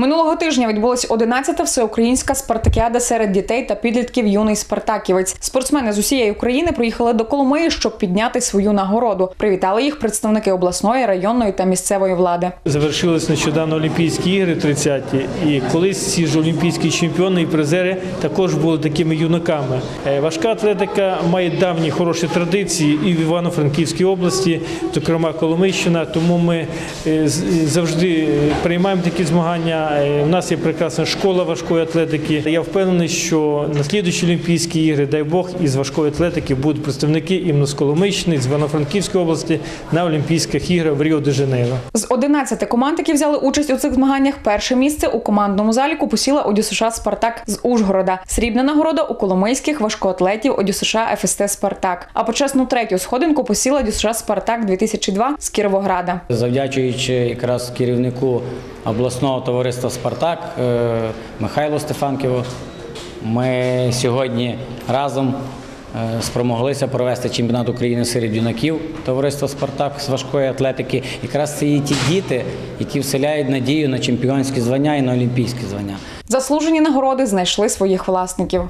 Минулого тижня відбулась 11-та всеукраїнська спартакіада серед дітей та підлітків юний спартаківець. Спортсмени з усієї України приїхали до Коломиї, щоб підняти свою нагороду. Привітали їх представники обласної, районної та місцевої влади. Завершились нещодавно Олімпійські ігри 30-ті, і колись ці ж олімпійські чемпіони і призери також були такими юнаками. Е, Важка атлетика має давні хороші традиції і в Івано-Франківській області, зокрема Коломийщина. Тому ми е, завжди е, приймаємо такі змагання. Е, У нас є прекрасна школа важкої атлетики. Я впевнений, що на слідуючі Олімпійські ігри, дай Бог, із важкої атлетики будуть представники іменно з Коломийщини, з Івано-Франківської області на Олімпійських іграх в Ріо-де-Жанейро. З 11 команд, які взяли участь у цих змаганнях, перше місце у командному заліку посіла ОДЮСШ Спартак з Ужгорода. Срібна нагорода у коломийських важкоатлетів ОДЮСШ ФСТ Спартак. А почесну третю сходинку посіла ОДЮСШ Спартак 2002 з Кіровограда. Завдячуючи якраз керівнику обласного товариства Спартак Михайло Михайлу Стефанківу, ми сьогодні разом е, спромоглися провести чемпіонат України серед юнаків товариства Спартак з важкої атлетики. Якраз це і ті діти, які вселяють надію на чемпіонські звання і на олімпійські звання. Заслужені нагороди знайшли своїх власників.